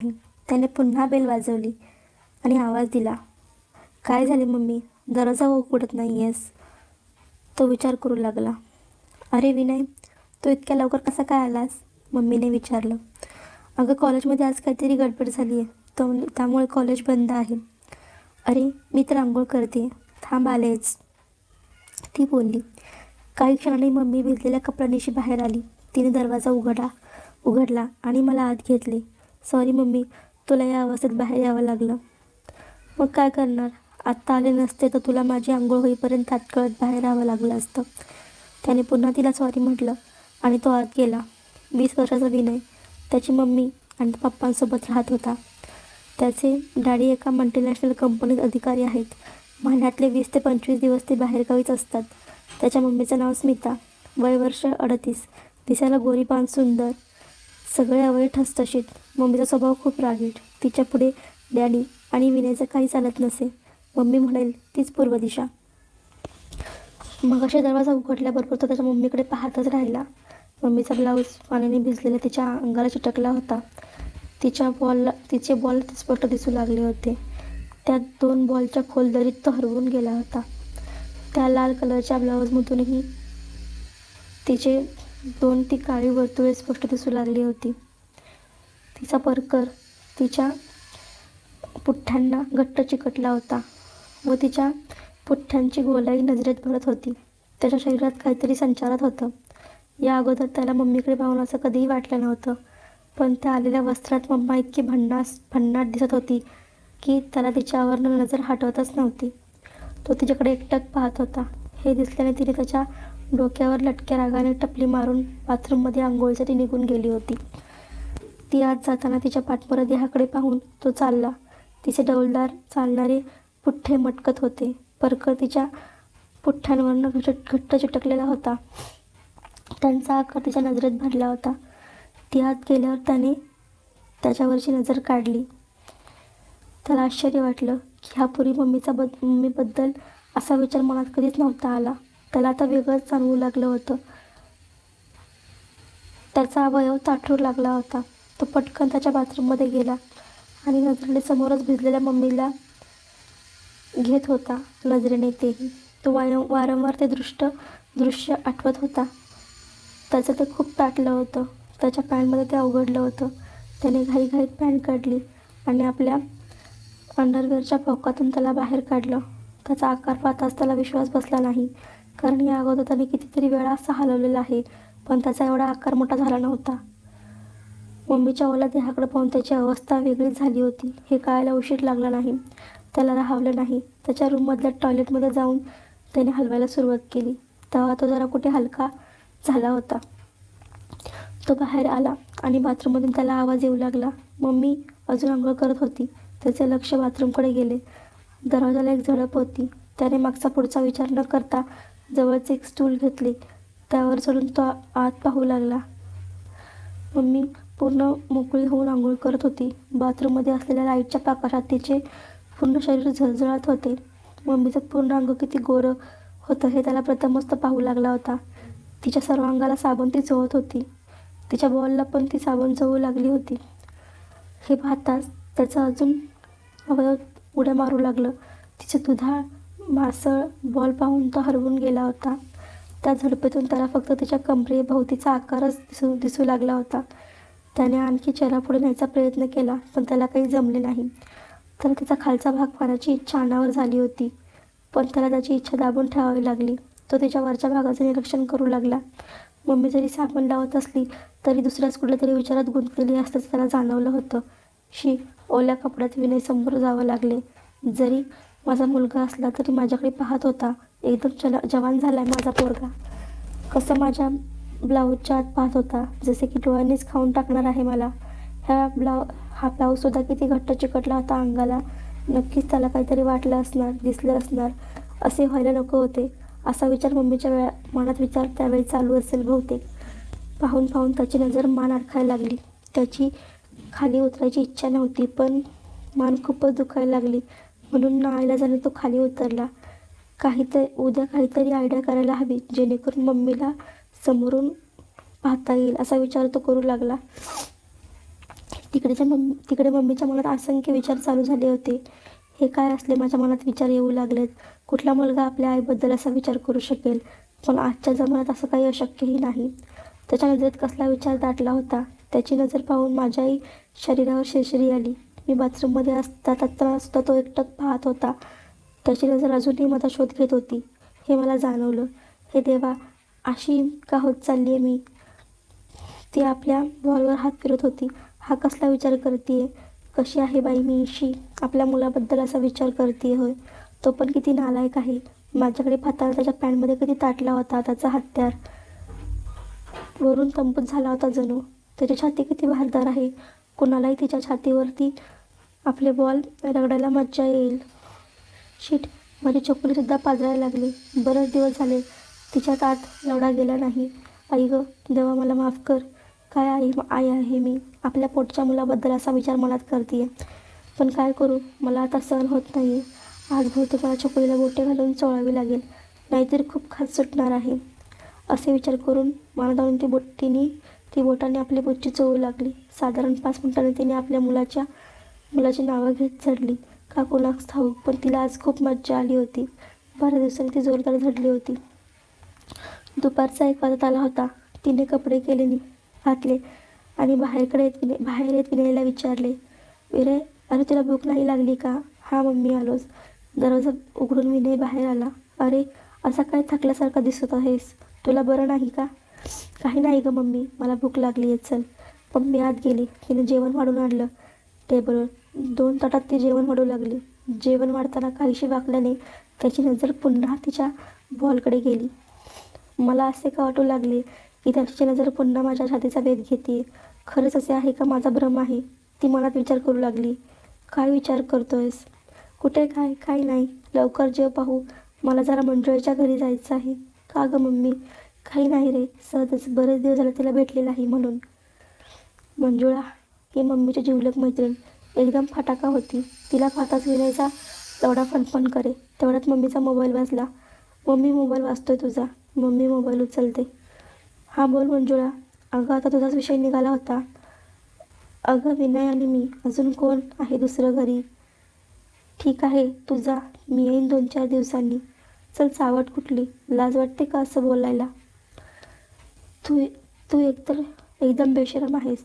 त्याने पुन्हा बेल वाजवली आणि आवाज दिला काय झाले मम्मी? दरवाजा उघडत नाही आहेस तो विचार करू लागला अरे विनय तू इतक्या लवकर कसा काय आलास? मम्मीने विचारलं अगं कॉलेजमध्ये आज काहीतरी गडबड झाली आहे तो त्यामुळे कॉलेज बंद आहे. अरे मी तर आंघोळ करते थांब आलेच. ती बोलली काही क्षणाने मम्मी भिजलेल्या कपड्यांनीशी बाहेर आली तिने दरवाजा उघडा उघडला आणि मला आत घेतले. Sorry mummy. तुला या अवस्थेत बाहेर यावं लागलं. मग काय करणार? आत्ता आले नसते तर तुला माझी आंघोळ होईपर्यंत तात्कळत बाहेर यावं लागलं असतं. त्याने पुन्हा तिला सॉरी म्हटलं आणि तो आत गेला. वीस वर्षाचा विनय. त्याची मम्मी आणि पप्पांसोबत राहत होता. त्याचे डॅडी एका मल्टीनॅशनल कंपनीत अधिकारी आहेत. महिन्यातले वीस ते पंचवीस दिवस ते बाहेरगावीच असतात. त्याच्या मम्मीचं नाव स्मिता. वय वर्ष अडतीस. दिसायला गोरीपान सुंदर. सगळे अवय ठसठशीत मम्मीचा स्वभाव खूप रागीट. तिच्या पुढे डॅडी आणि विनयचं काही चालत नसे. मम्मी म्हणेल तीच पूर्व दिशा. मगाशी दरवाजा उघडल्याबरोबर तो त्याच्या मम्मीकडे पाहतच राहिला. मम्मीचा ब्लाऊज पाण्याने भिजलेला तिच्या अंगाला चिटकला होता. तिच्या बॉलला तिचे बॉल स्पष्ट दिसू लागले होते. त्या दोन बॉलच्या खोलदरीत तो हरवून गेला होता. त्या लाल कलरच्या ब्लाऊजमधूनही तिचे दोन ती काळी वर्तुळे स्पष्ट दिसू लागली होती. तिचा परकर तिच्या पुठ्ठ्यांना घट्ट चिकटला होता व तिच्या पुठ्ठ्यांची गोलाई नजरेत भरत होती. त्याच्या शरीरात काहीतरी संचारात होतं. या अगोदर त्याला मम्मीकडे पाहून असं कधीही वाटलं नव्हतं. पण त्या आलेल्या वस्त्रात मम्मा इतकी भन्नास भन्नाट दिसत होती की त्याला तिच्यावरनं नजर हटवतच नव्हती. तो तिच्याकडे एकटक पाहत होता. हे दिसल्याने तिने त्याच्या डोक्यावर लटक्या रागाने टपली मारून बाथरूममध्ये आंघोळीसाठी निघून गेली होती. ती आत जाताना तिच्या पाठपुरा देहाकडे पाहून तो चालला. तिचे डौलदार चालणारे पुठ्ठे मटकत होते. परकर तिच्या पुठ्ठ्यांवरनं घट घट्ट चिटकलेला होता. त्यांचा आकार तिच्या नजरेत भरला होता. ती आत गेल्यावर त्याने त्याच्यावरची नजर काढली. त्याला आश्चर्य वाटलं की ह्यापूर्वी मम्मीचा बद मम्मीबद्दल असा विचार मनात कधीच नव्हता आला. त्याला आता वेगळंच जाणवू लागलं होतं. त्याचा अवयव ताठूर लागला होता. तो पटकन त्याच्या बाथरूममध्ये गेला आणि नजरेने समोरच भिजलेल्या मम्मीला घेत होता. नजरेने तेही. तो वार वारंवार ते दृष्ट दृश्य आठवत होता. त्याचं ते खूप ताटलं होतं. त्याच्या पॅन्टमध्ये ते अवघडलं होतं. त्याने घाईघाईत पॅन्ट काढली आणि आपल्या अंडरवेअरच्या पोकातून त्याला बाहेर काढलं. त्याचा आकार पाहताच त्याला विश्वास बसला नाही. कारण या अगोदर त्याने कितीतरी वेळा असा हलवलेला आहे पण त्याचा एवढा आकार मोठा झाला नव्हता. मम्मीच्या ओला देहाकडे पाहून त्याची अवस्था वेगळीच झाली होती. हे कळायला उशीर लागला नाही. त्याला राहावलं नाही. त्याच्या रूममधल्या टॉयलेटमध्ये जाऊन त्याने हलवायला सुरुवात केली. तेव्हा तो जरा कुठे हलका झाला होता. तो बाहेर आला आणि बाथरूममधून त्याला आवाज येऊ लागला. मम्मी अजून आंघोळ करत होती. त्याचे लक्ष बाथरूमकडे गेले. दरवाजाला एक झडप होती. त्याने मागचा पुढचा विचार न करता जवळचे एक स्टूल घेतले. त्यावर चढून तो आत पाहू लागला. मम्मी पूर्ण मोकळी होऊन आंघोळ करत होती. बाथरूममध्ये असलेल्या लाईटच्या प्रकाशात तिचे पूर्ण शरीर झळझळत होते. मम्मीचं पूर्ण अंग किती गोरं होतं हे त्याला प्रथमच तो पाहू लागला होता. तिच्या सर्व अंगाला साबण ती चोळत होती. तिच्या बॉलला पण ती साबण चोळू लागली होती. हे पाहताच त्याचं अजून अवयव उड्या मारू लागलं. तिचं दुधाळ मासळ बॉल पाहून तो हरवून गेला होता. त्या झडपेतून त्याला फक्त तिच्या कमरेभोवतीचा आकारच दिसू दिसू लागला होता. त्याने आणखी चेहरा पुढे न्यायचा प्रयत्न केला पण त्याला काही जमले नाही. तर तिचा खालचा भाग पाहण्याची इच्छा अनावर झाली होती. पण त्याला त्याची इच्छा दाबून ठेवावी लागली. तो तिच्या वरच्या भागाचं निरीक्षण करू लागला. मम्मी जरी साबण लावत असली तरी दुसऱ्याच कुठल्या तरी विचारात गुंतलेली असल्याचं त्याला जाणवलं होतं. शी ओल्या कपड्यात विनय समोर जावं लागले. जरी माझा मुलगा असला तरी माझ्याकडे पाहत होता. एकदम चला जवान झाला आहे माझा पोरगा. कसं माझ्या ब्लाऊजच्या आत पाहत होता. जसे की डोळ्यांनीच खाऊन टाकणार आहे मला. ह्या ब्लाऊ हा ब्लाऊजसुद्धा किती घट्ट चिकटला होता अंगाला. नक्कीच त्याला काहीतरी वाटलं असणार दिसलं असणार. असे व्हायला नको होते. असा विचार मम्मीच्या वेळा मनात विचार त्यावेळी चालू असेल बहुतेक. पाहून पाहून त्याची नजर मान अडकायला लागली. त्याची खाली उतरायची इच्छा नव्हती पण मान खूपच दुखायला लागली. म्हणून नाईलाजाने तो खाली उतरला. काहीतरी उद्या काहीतरी आयडिया करायला हवी जेणेकरून मम्मीला समोरून पाहता येईल असा विचार तो करू लागला. तिकडेच्या मम्मी तिकडे मम्मीच्या मनात असंख्य विचार चालू झाले होते. हे काय असले माझ्या मनात विचार येऊ लागलेत? कुठला मुलगा आपल्या आईबद्दल असा विचार करू शकेल? पण आजच्या जमान्यात असं काही अशक्यही नाही. त्याच्या नजरेत कसला विचार दाटला होता? त्याची नजर पाहून माझ्याही शरीरावर शिरशिरी आली. मी बाथरूममध्ये असता असताना सुद्धा तो एकटक पाहत होता. त्याची नजर अजूनही माझा शोध घेत होती. हे मला जाणवलं. हे देवा अशी का होत चालली आहे मी? ती आपल्या बॉलवर हात फिरत होती. हा कसला विचार करते कशी आहे बाई मी इशी? आपल्या मुलाबद्दल असा विचार करते होय. तो पण किती नालायक आहे. माझ्याकडे पाहताना त्याच्या पॅन्टमध्ये किती ताटला होता त्याचा हत्यार. वरून तंबूत झाला होता जणू. त्याची छाती किती भारदार आहे. कुणालाही तिच्या छातीवरती आपले बॉल रगडायला मज्जा येईल. शीट माझी चपलीसुद्धा पाजरायला लागली. बरेच दिवस झाले तिच्यात आत लवडा गेला नाही. आई ग देवा मला माफ कर. काय आई आई आहे मी. आपल्या पोटच्या मुलाबद्दल असा विचार मनात करते पण काय करू? मला आता सहन होत नाही आज बहुतेक मला चपलीला बोटे घालून चोळावी लागेल. नाहीतर खूप खास सुटणार आहे. असे विचार करून मानदावून ती बोट तिने ती बोटाने आपली बुच्ची चोळू लागली. साधारण पाच मिनिटांनी तिने आपल्या मुलाच्या मुलाची नावं घेत झडली का कोणास ठाऊक पण तिला आज खूप मज्जा आली होती. बऱ्या दिवसांनी ती जोरदार झडली होती. दुपारचा एक वाजत आला होता. तिने कपडे केले घातले आणि बाहेरकडे येत विनय बाहेर येत विनयला विचारले विनय अरे तुला भूक नाही लागली का? हा मम्मी आलोच. दरवाजा उघडून विनय बाहेर आला. अरे असा काय थकल्यासारखा दिसत आहेस? तुला बरं नाही का? काही नाही गं मम्मी. मला भूक लागली आहे चल. मम्मी आत गेली. तिने जेवण वाढून आणलं. टेबलवर दोन ताटात ती जेवण वाढू लागली. जेवण वाढताना काहीशी वाकल्याने त्याची नजर पुन्हा तिच्या बॉलकडे गेली. मला असे का वाटू लागले की त्याची नजर पुन्हा माझ्या छातीचा वेध घेते? खरंच असे आहे का माझा भ्रम आहे? ती मनात विचार करू लागली. काय विचार करतोयस? कुठे काय? काय नाही. लवकर जेव पाहू. मला जरा मंजुळेच्या घरी जायचं आहे. का गं मम्मी? काही नाही रे. सहजच बरेच दिवस झाले तिला भेटले नाही म्हणून. मंजुळा ही मम्मीची जिवलग मैत्रीण एकदम फटाका होती. तिला फाताच विनयचा तेवढा फणफण करे. तेवढ्यात मम्मीचा मोबाईल वाजला. मम्मी मोबाईल वाचतोय तुझा. मम्मी मोबाईल उचलते. हां बोल मंजुळा. अगं आता तुझाच विषय निघाला होता. अगं विनय आणि मी. अजून कोण आहे दुसरं घरी? ठीक आहे. तुझा मी येईन दोन चार दिवसांनी. चल चावट कुठली. लाज वाटते का असं बोलायला? तू तू एकतर एकदम बेशरम आहेस.